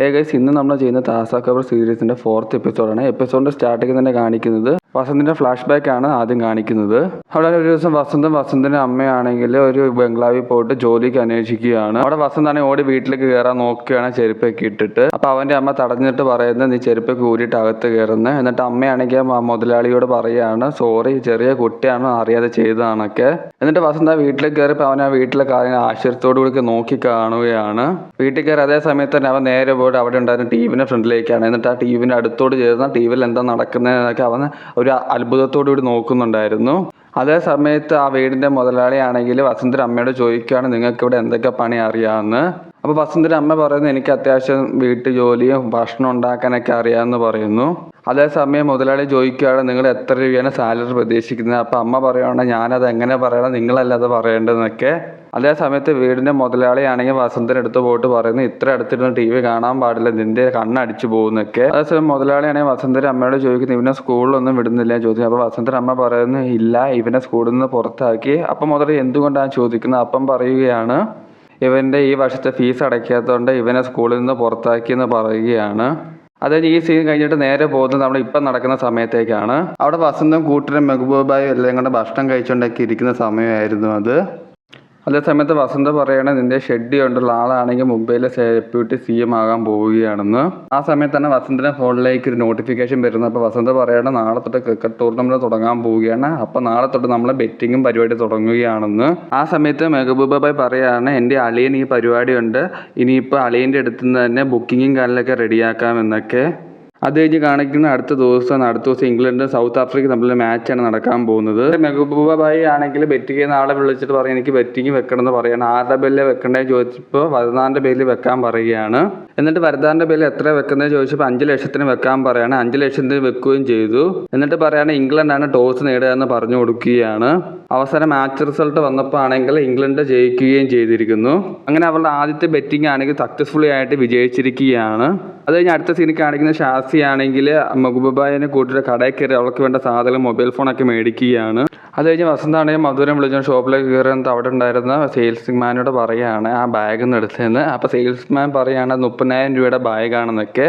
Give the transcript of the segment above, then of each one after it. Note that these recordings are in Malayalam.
ഏ ഗൈസ് ഇന്ന് നമ്മൾ ചെയ്യുന്ന താസ കബർ സീരീസിന്റെ ഫോർത്ത് എപ്പിസോഡാണ് എപ്പിസോഡിന്റെ സ്റ്റാർട്ടിങ് തന്നെ കാണിക്കുന്നത് വസന്തിന്റെ ഫ്ലാഷ് ബാക്ക് ആണ് ആദ്യം കാണിക്കുന്നത്. അവിടെ ഒരു ദിവസം വസന്തും വസന്തിന്റെ അമ്മയാണെങ്കിൽ ഒരു ബംഗ്ലാവിൽ പോയിട്ട് ജോലിക്ക് അന്വേഷിക്കുകയാണ്. അവിടെ വസന്താണെങ്കിൽ ഓടി വീട്ടിലേക്ക് കയറാൻ നോക്കുകയാണ് ചെരുപ്പൊക്കെ ഇട്ടിട്ട്. അപ്പോൾ അവന്റെ അമ്മ തടഞ്ഞിട്ട് പറയുന്നത് നീ ചെരുപ്പൊക്കെ ഊരിയിട്ട് അകത്ത് കയറുന്നത് എന്നിട്ട് അമ്മയാണെങ്കിൽ മുതലാളിയോട് പറയുകയാണ് സോറി ചെറിയ കുട്ടിയാണ് അറിയാതെ ചെയ്തതാണൊക്കെ എന്നിട്ട് വസന്ത വീട്ടിലേക്ക് കയറിയപ്പോൾ അവൻ ആ വീട്ടിലെ കാര്യങ്ങൾ ആശ്ചര്യത്തോടു കൂടി നോക്കി കാണുകയാണ്. വീട്ടിൽ കയറി അതേ സമയത്ത് തന്നെ അവൻ നേരെ പോയിട്ട് അവിടെ ഉണ്ടായിരുന്ന ടി വിന്റെ ഫ്രണ്ടിലേക്കാണ്. എന്നിട്ട് ആ ടി വിന്റെ അടുത്തോട് ചേർന്ന ടി വിയിൽ എന്താ നടക്കുന്നതെന്നൊക്കെ അവൻ ഒരു അത്ഭുതത്തോടു കൂടി നോക്കുന്നുണ്ടായിരുന്നു. അതേ സമയത്ത് ആ വീടിന്റെ മുതലാളിയാണെങ്കിൽ വസന്തര അമ്മയോട് ചോദിക്കുകയാണ് നിങ്ങൾക്ക് ഇവിടെ എന്തൊക്കെ പണി അറിയാമെന്ന്? അപ്പോൾ വസന്തര അമ്മ പറയുന്നു എനിക്ക് അത്യാവശ്യം വീട്ടു ജോലിയും ഭക്ഷണം ഉണ്ടാക്കാനൊക്കെ അറിയാമെന്ന് പറയുന്നു. അതേസമയം മുതലാളി ചോദിക്കുകയാണ് നിങ്ങൾ എത്ര രൂപയാണ് സാലറി പ്രതീക്ഷിക്കുന്നത്? അപ്പോൾ അമ്മ പറയുകയാണ് ഞാനത് എങ്ങനെ പറയണം? നിങ്ങളല്ല അത് പറയേണ്ടതെന്നൊക്കെ. അതേ സമയത്ത് വീടിന്റെ മുതലാളിയാണെങ്കിൽ വസന്തൻ എടുത്ത് പോയിട്ട് പറയുന്നു ഇത്ര അടുത്തിരുന്ന് ടി വി കാണാൻ പാടില്ല നിന്റെ കണ്ണടിച്ചു പോകുന്നൊക്കെ. അതേസമയം മുതലാളിയാണെങ്കിൽ വസന്തന്റെ അമ്മയോട് ചോദിക്കുന്നു ഇവനെ സ്കൂളിലൊന്നും വിടുന്നില്ല? ചോദിച്ചു അപ്പോൾ വസന്തന്റെ അമ്മ പറയുന്നു ഇല്ല ഇവനെ സ്കൂളിൽ നിന്ന് പുറത്താക്കി. അപ്പം മുതൽ എന്തുകൊണ്ടാണ് ചോദിക്കുന്നത്? അപ്പം പറയുകയാണ് ഇവന്റെ ഈ വർഷത്തെ ഫീസ് അടയ്ക്കാത്തതുകൊണ്ട് ഇവനെ സ്കൂളിൽ നിന്ന് പുറത്താക്കി എന്ന് പറയുകയാണ്. അതായത് ഈ സീൻ കഴിഞ്ഞിട്ട് നേരെ പോകുന്നത് നമ്മൾ ഇപ്പം നടക്കുന്ന സമയത്തേക്കാണ്. അവിടെ വസന്തം കൂട്ടരും മെഹബൂബായും എല്ലാം കൊണ്ട് ഭക്ഷണം കഴിച്ചുകൊണ്ടൊക്കെ ഇരിക്കുന്ന സമയമായിരുന്നു അത്. അതേ സമയത്ത് വസന്ത പറയണ നിന്റെ ഷെഡ്ഡി കൊണ്ടുള്ള ആളാണെങ്കിൽ മുംബൈയിലെ ഡെപ്യൂട്ടി സി എം ആകാൻ പോവുകയാണെന്ന്. ആ സമയത്ത് തന്നെ വസന്തിന്റെ ഫോണിലേക്ക് ഒരു നോട്ടിഫിക്കേഷൻ വരുന്നു. അപ്പോൾ വസന്ത പറയണ നാളെ തൊട്ട് ക്രിക്കറ്റ് ടൂർണമെന്റ് തുടങ്ങാൻ പോവുകയാണ്. അപ്പോൾ നാളെ തൊട്ട് നമ്മൾ ബെറ്റിങ്ങും പരിപാടി തുടങ്ങുകയാണെന്ന്. ആ സമയത്ത് മെഹബൂബ പറയുകയാണ് എന്റെ അളിയൻ ഈ പരിപാടി ഉണ്ട് ഇനിയിപ്പോൾ അളിയന്റെ അടുത്ത് നിന്ന് തന്നെ ബുക്കിങ്ങും കാര്യങ്ങളൊക്കെ റെഡിയാക്കാമെന്നൊക്കെ അത് കഴിഞ്ഞ് കാണിക്കുന്ന അടുത്ത ദിവസം അടുത്ത ദിവസം ഇംഗ്ലണ്ട് സൗത്ത് ആഫ്രിക്ക തമ്മിലുള്ള മാച്ചാണ് നടക്കാൻ പോകുന്നത്. മെഹബൂബായി ആണെങ്കിൽ ബെറ്റ് ചെയ്യുന്ന ആളെ വിളിച്ചിട്ട് പറയും എനിക്ക് ബെറ്റിംഗ് വെക്കണം എന്ന് പറയാണ്. ആരുടെ പേരിൽ വെക്കണ്ടേ ചോദിച്ചപ്പോൾ വരദാന്റെ പേരിൽ വെക്കാൻ പറയുകയാണ്. എന്നിട്ട് വരദാന്റെ പേരിൽ എത്ര വെക്കുന്നത് ചോദിച്ചപ്പോൾ അഞ്ച് ലക്ഷത്തിന് വെക്കാൻ പറയാണ്. അഞ്ച് ലക്ഷത്തിന് വെക്കുകയും ചെയ്തു. എന്നിട്ട് പറയാണ് ഇംഗ്ലണ്ടാണ് ടോസ് നേടുക എന്ന് പറഞ്ഞു കൊടുക്കുകയാണ്. അവസാനം മാച്ച് റിസൾട്ട് വന്നപ്പോൾ ആണെങ്കിൽ ഇംഗ്ലണ്ട് ജയിക്കുകയും ചെയ്തിരിക്കുന്നു. അങ്ങനെ അവരുടെ ആദ്യത്തെ ബെറ്റിംഗ് ആണെങ്കിൽ സക്സസ്ഫുള്ളി ആയിട്ട് വിജയിച്ചിരിക്കുകയാണ്. അത് കഴിഞ്ഞ് അടുത്ത സീനിൽ കാണിക്കുന്ന ഷാസി ആണെങ്കിൽ മഹബൂബായനെ കൂട്ടിയിട്ട് കടയിൽ കയറി അവൾക്ക് വേണ്ട സാധനം മൊബൈൽ ഫോണൊക്കെ മേടിക്കുകയാണ്. അത് കഴിഞ്ഞ് വസന്താണെങ്കിൽ മധുരം വിളിച്ച ഷോപ്പിലേക്ക് കയറുന്നത് അവിടെ ഉണ്ടായിരുന്ന സെയിൽസ്മാനോട് പറയുകയാണ് ആ ബാഗ് ഒന്ന് എടുത്തതെന്ന് അപ്പോൾ സെയിൽസ്മാൻ പറയുകയാണ് മുപ്പതിനായിരം രൂപയുടെ ബാഗാണെന്നൊക്കെ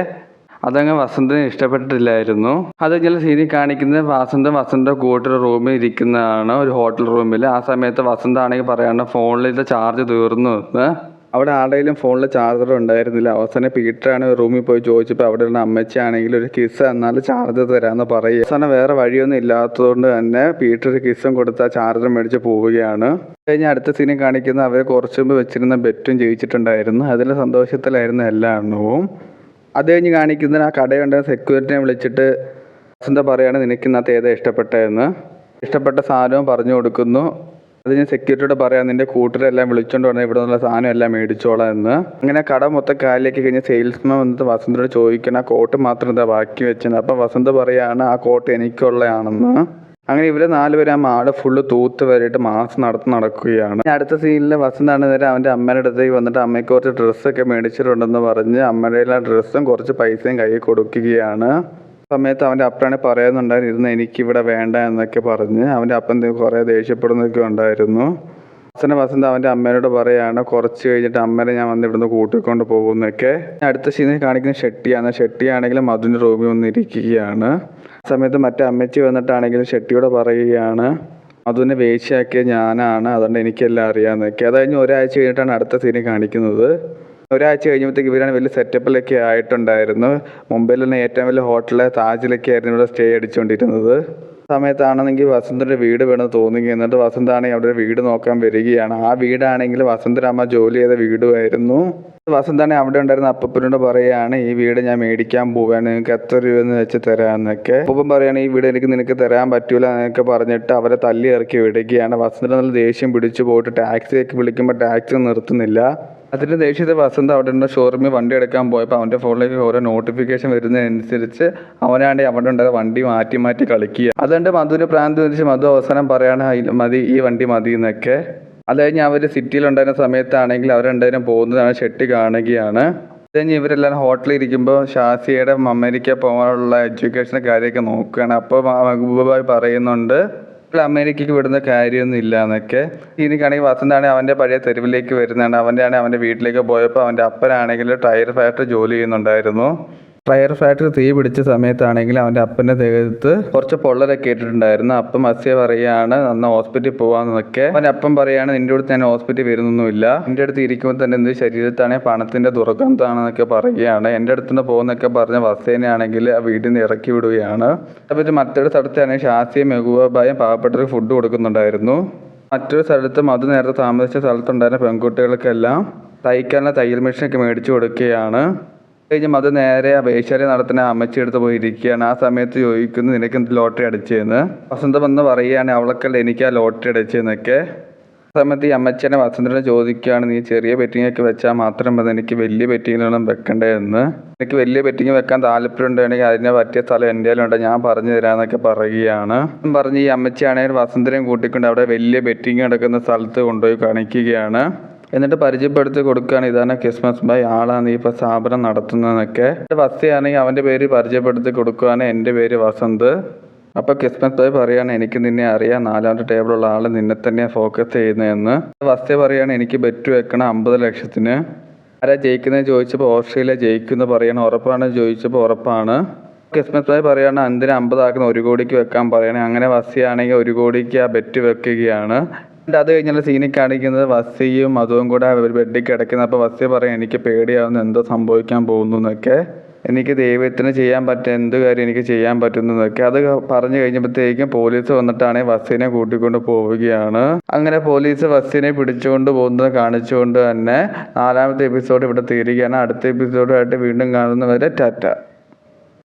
അതങ്ങ് വസന്തിന് ഇഷ്ടപ്പെട്ടില്ലായിരുന്നു. അത് ചില സീനിൽ കാണിക്കുന്നത് വസന്ത വസന്ത കൂട്ടൊരു റൂമിൽ ഇരിക്കുന്നതാണ് ഒരു ഹോട്ടൽ റൂമിൽ ആ സമയത്ത് വസന്ത ആണെങ്കിൽ പറയാണ് ഫോണിലത്തെ ചാർജ് തീർന്നു എന്ന്. അവിടെ ആരുടെയും ഫോണിൽ ചാർജർ ഉണ്ടായിരുന്നില്ല. അവസാനം പീറ്ററാണ് റൂമിൽ പോയി ചോദിച്ചപ്പോൾ അവിടെ ഇരുന്ന അമ്മച്ചാണെങ്കിലും ഒരു കിസ് എന്നാൽ ചാർജർ തരാമെന്ന് പറയുക. അവസാനം വേറെ വഴിയൊന്നും ഇല്ലാത്തതുകൊണ്ട് തന്നെ പീറ്റർ കിസ്സും കൊടുത്ത് ആ ചാർജർ മേടിച്ച് പോവുകയാണ്. കഴിഞ്ഞ അടുത്ത സീനിൽ കാണിക്കുന്ന അവർ കുറച്ച് മുമ്പ് വെച്ചിരുന്ന ബെറ്റും ജയിച്ചിട്ടുണ്ടായിരുന്നു അതിലെ സന്തോഷത്തിലായിരുന്നു എല്ലാ എണ്ണവും അത് കഴിഞ്ഞ് കാണിക്കുന്ന ആ കടയുണ്ട് സെക്യൂരിറ്റിനെ വിളിച്ചിട്ട് വസന്ത പറയാണ് നിനക്കിന്നത്തെ ഏതാ ഇഷ്ടപ്പെട്ടതെന്ന്? ഇഷ്ടപ്പെട്ട സാധനവും പറഞ്ഞു കൊടുക്കുന്നു. അത് ഞാൻ സെക്യൂരിറ്റിയോട് പറയാം. നിന്റെ കൂട്ടരെല്ലാം വിളിച്ചോണ്ട് വന്നാൽ ഇവിടെ നിന്നുള്ള സാധനം എല്ലാം മേടിച്ചോളാം എന്ന്. അങ്ങനെ കട മൊത്തം കാലിലേക്ക് കഴിഞ്ഞ് സെയിൽസ്മാൻ വന്നിട്ട് വസന്തയോട് ചോദിക്കണം ആ കോട്ട് മാത്രം എന്താ ബാക്കി വെച്ചത് അപ്പം വസന്ത് പറയാണ് ആ കോട്ട് എനിക്കുള്ളതാണെന്ന്. അങ്ങനെ ഇവർ നാലുപേരും ആ മാട് ഫുള്ള് തൂത്ത് വരെയിട്ട് മാസ് നടത്തി നടക്കുകയാണ്. അടുത്ത സീനിൽ വസന്താണ് നേരെ അവന്റെ അമ്മയുടെ അടുത്തേക്ക് വന്നിട്ട് അമ്മയ്ക്ക് കുറച്ച് ഡ്രസ്സൊക്കെ മേടിച്ചിട്ടുണ്ടെന്ന് പറഞ്ഞ് അമ്മയുടെ ഡ്രസ്സും കുറച്ച് പൈസയും കയ്യിൽ കൊടുക്കുകയാണ്. സമയത്ത് അവന്റെ അപ്പനെ പറയുന്നുണ്ടായിരുന്നു എനിക്കിവിടെ വേണ്ട എന്നൊക്കെ പറഞ്ഞ് അവന്റെ അപ്പൻ കുറേ ദേഷ്യപ്പെടുന്നൊക്കെ ഉണ്ടായിരുന്നു. അച്ഛനെ വസന്ത് അവന്റെ അമ്മേനോട് പറയാണ് കുറച്ച് കഴിഞ്ഞിട്ട് അമ്മേനെ ഞാൻ വന്ന് ഇവിടുന്ന് കൂട്ടിക്കൊണ്ട് പോകുന്നൊക്കെ. അടുത്ത സീനിൽ കാണിക്കുന്ന ഷെട്ടിയാണ്. ഷെട്ടിയാണെങ്കിൽ മധുവിന്റെ റൂമിൽ വന്നിരിക്കുകയാണ് സമയത്ത് മറ്റേ അമ്മച്ചി വന്നിട്ടാണെങ്കിൽ ഷെട്ടിയോട് പറയുകയാണ് മധുവിനെ വേശിയാക്കിയ ഞാനാണ്. അതുകൊണ്ട് എനിക്കെല്ലാം അറിയാമെന്നൊക്കെ. അത് കഴിഞ്ഞ് ഒരാഴ്ച കഴിഞ്ഞിട്ടാണ് അടുത്ത സീനിൽ കാണിക്കുന്നത്. ഒരാഴ്ച കഴിഞ്ഞപ്പോഴത്തേക്ക് ഇവരാണ് വലിയ സെറ്റപ്പിലൊക്കെ ആയിട്ടുണ്ടായിരുന്നു. മുംബൈയിൽ തന്നെ ഏറ്റവും വലിയ ഹോട്ടലിലെ താജിലൊക്കെ ആയിരുന്നു ഇവിടെ സ്റ്റേ അടിച്ചുകൊണ്ടിരുന്നത്. സമയത്താണെന്നെങ്കിൽ വസന്തന്റെ വീട് വേണം തോന്നുക എന്നിട്ട് വസന്താണെങ്കിൽ അവിടെ വീട് നോക്കാൻ വരികയാണ്. ആ വീടാണെങ്കിൽ വസന്തരാമ ജോലി ചെയ്ത വീടുമായിരുന്നു. വസന്താണ് അവിടെ ഉണ്ടായിരുന്ന അപ്പപ്പനോട് പറയാണ് ഈ വീട് ഞാൻ മേടിക്കാൻ പോവാണ്. നിങ്ങൾക്ക് എത്ര രൂപ എന്ന് വെച്ച് തരാമെന്നൊക്കെ. അപ്പം പറയാണ് ഈ വീട് എനിക്ക് നിനക്ക് തരാൻ പറ്റൂല എന്നൊക്കെ പറഞ്ഞിട്ട് അവരെ തല്ലി ഇറക്കി വിടുകയാണ്. വസന്തൻ നല്ല ദേഷ്യം പിടിച്ചു പോയിട്ട് ടാക്സിയൊക്കെ വിളിക്കുമ്പോൾ ടാക്സി നിർത്തുന്നില്ല. അതിന്റെ ദേഷ്യത്തെ വസന്ത് അവിടെ നിന്ന് ഷോറൂമിൽ വണ്ടി എടുക്കാൻ പോയപ്പോൾ അവന്റെ ഫോണിലേക്ക് ഓരോ നോട്ടിഫിക്കേഷൻ വരുന്നതനുസരിച്ച് അവനാണെങ്കിൽ അവിടെ ഉണ്ടായ വണ്ടി മാറ്റി മാറ്റി കളിക്കുക. അതുകൊണ്ട് മധുവിന്റെ പ്രാന്ത് വെച്ച് മധു അവസാനം പറയാണ് "ഇല്ല, മതി ഈ വണ്ടി മതി എന്നൊക്കെ. അത് കഴിഞ്ഞ് അവർ സിറ്റിയിലുണ്ടായിരുന്ന സമയത്താണെങ്കിൽ അവർ പോകുന്നതാണ് ഷെട്ടി കാണുകയാണ്. അത് കഴിഞ്ഞ് ഇവരെല്ലാം ഹോട്ടലിൽ ഇരിക്കുമ്പോൾ ഷാസിയുടെ അമേരിക്ക പോകാനുള്ള എഡ്യൂക്കേഷന്റെ കാര്യമൊക്കെ നോക്കുകയാണ്. അപ്പോൾ മഹബൂബായി പറയുന്നുണ്ട് അമേരിക്കയ്ക്ക് വിടുന്ന കാര്യമൊന്നും ഇല്ല എന്നൊക്കെ എനിക്കാണെങ്കിൽ വസന്താണെങ്കിൽ അവന്റെ പഴയ തെരുവിലേക്ക് വരുന്നതാണ്. അവന്റെ ആണെങ്കിൽ അവന്റെ വീട്ടിലേക്ക് പോയപ്പോൾ അവന്റെ അപ്പനാണെങ്കിൽ ടയർ ഫാക്ടറി ജോലി ചെയ്യുന്നുണ്ടായിരുന്നു. ടയർ ഫാക്ടറി തീ പിടിച്ച സമയത്താണെങ്കിൽ അവന്റെ അപ്പന്റെ ദേഹത്ത് കുറച്ച് പൊള്ളലൊക്കെ ഇട്ടിട്ടുണ്ടായിരുന്നു. അപ്പം അസ്യ പറയാണ് അന്ന് ഹോസ്പിറ്റലിൽ പോവാന്നൊക്കെ. അവന്റെ അപ്പം പറയാണ് നിന്റെ അടുത്ത് ഞാൻ ഹോസ്പിറ്റലിൽ വരുന്നൊന്നുമില്ല. എന്റെ അടുത്ത് ഇരിക്കുമ്പോൾ തന്നെ എന്ത് ശരീരത്താണെങ്കിൽ പണത്തിന്റെ ദുർഗന്ധാണെന്നൊക്കെ പറയുകയാണ്. എന്റെ അടുത്തുനിന്ന് പോകുന്നൊക്കെ പറഞ്ഞ വസ്തേനെയാണെങ്കിൽ ആ വീട്ടിൽ നിന്ന് ഇറക്കി വിടുകയാണ്. അപ്പോൾ മറ്റൊരു സ്ഥലത്താണെങ്കിൽ ഷാസിയും മെഹുബായും പാവപ്പെട്ടവർക്ക് ഫുഡ് കൊടുക്കുന്നുണ്ടായിരുന്നു. മറ്റൊരു സ്ഥലത്ത് മധു നേരത്തെ താമസിച്ച സ്ഥലത്തുണ്ടായിരുന്ന പെൺകുട്ടികൾക്കെല്ലാം തയ്ക്കാനുള്ള തയ്യൽ മെഷീനൊക്കെ മേടിച്ചു കൊടുക്കുകയാണ്. കഴിഞ്ഞ് മത നേരെ വേശ്യാലയം നടത്തുന്ന അമ്മച്ചി എടുത്ത് പോയിരിക്കുകയാണ്. ആ സമയത്ത് ചോദിക്കുന്നു നിനക്ക് എന്ത് ലോട്ടറി അടിച്ചതെന്ന് വസന്ത വന്ന് പറയുകയാണ് അവൾക്കല്ല എനിക്ക് ആ ലോട്ടറി അടിച്ചതെന്നൊക്കെ ആ സമയത്ത് ഈ അമ്മച്ചനെ വസന്തനെ ചോദിക്കുകയാണ് നീ ചെറിയ ബെറ്റിംഗ് ഒക്കെ വെച്ചാൽ മാത്രം മതി എനിക്ക് വലിയ ബെറ്റിങ്ങിലൊന്നും വെക്കണ്ടേന്ന് എനിക്ക് വലിയ ബെറ്റിങ് വെക്കാൻ താല്പര്യം ഉണ്ടെങ്കിൽ അതിനെ പറ്റിയ സ്ഥലം എന്റെ ഉണ്ട് ഞാൻ പറഞ്ഞു തരാമെന്നൊക്കെ പറയുകയാണ്. പറഞ്ഞ് ഈ അമ്മച്ചിയാണെങ്കിൽ വസന്തനെയും കൂട്ടിക്കൊണ്ട് അവിടെ വലിയ ബെറ്റിങ് നടക്കുന്ന സ്ഥലത്ത് കൊണ്ടുപോയി കാണിക്കുകയാണ്. എന്നിട്ട് പരിചയപ്പെടുത്തി കൊടുക്കുകയാണ്. ഇതാണ് ക്രിസ്മസ് ബൈ ആളാണ്. ഈ ഇപ്പോൾ സ്ഥാപനം നടത്തുന്നതെന്നൊക്കെ. വസ്തിയാണെങ്കിൽ അവന്റെ പേര് പരിചയപ്പെടുത്തി കൊടുക്കുകയാണ്. എന്റെ പേര് വസന്ത്. അപ്പോൾ ക്രിസ്മസ് ബൈ പറയാണ് എനിക്ക് നിന്നെ അറിയാം. നാലാമത്തെ ടേബിളുള്ള ആൾ നിന്നെ തന്നെയാണ് ഫോക്കസ് ചെയ്യുന്നതെന്ന്. വസ്തി പറയാണ് എനിക്ക് ബെറ്റ് വെക്കണം അമ്പത് ലക്ഷത്തിന്. ആരാ ജയിക്കുന്നത് ചോദിച്ചപ്പോൾ ഓസ്ട്രേലിയ ജയിക്കുന്നു പറയണം. ഉറപ്പാണ് ചോദിച്ചപ്പോൾ ഉറപ്പാണ്. ക്രിസ്മസ് ബൈ പറയാണ് അഞ്ചിന് അമ്പതാക്കുന്ന ഒരു കോടിക്ക് വെക്കാൻ പറയണേ. അങ്ങനെ വസ്തിയാണെങ്കിൽ ഒരു കോടിക്ക് ആ ബെറ്റ് വെക്കുകയാണ്. അത് കഴിഞ്ഞുള്ള സീനിൽ കാണിക്കുന്നത് വസിയും അതും കൂടെ ഒരു ബെഡിൽ കിടക്കുന്നത് അപ്പോൾ വസി പറയും എനിക്ക് പേടിയാവുന്നു എന്തോ സംഭവിക്കാൻ പോകുന്നു എന്നൊക്കെ. എനിക്ക് ദൈവത്തിന് ചെയ്യാൻ പറ്റുന്ന എന്ത് കാര്യം എനിക്ക് ചെയ്യാൻ പറ്റുന്നു എന്നൊക്കെ. അത് പറഞ്ഞു കഴിഞ്ഞപ്പോഴത്തേക്കും പോലീസ് വന്നിട്ടാണ് വസീനെ കൂട്ടിക്കൊണ്ട് പോവുകയാണ്. അങ്ങനെ പോലീസ് വസീനെ പിടിച്ചുകൊണ്ട് പോകുന്നത് കാണിച്ചുകൊണ്ട് തന്നെ നാലാമത്തെ എപ്പിസോഡ് ഇവിടെ തീരുകയാണ്. അടുത്ത എപ്പിസോഡുമായിട്ട് വീണ്ടും കാണുന്നവരെ ടാറ്റ.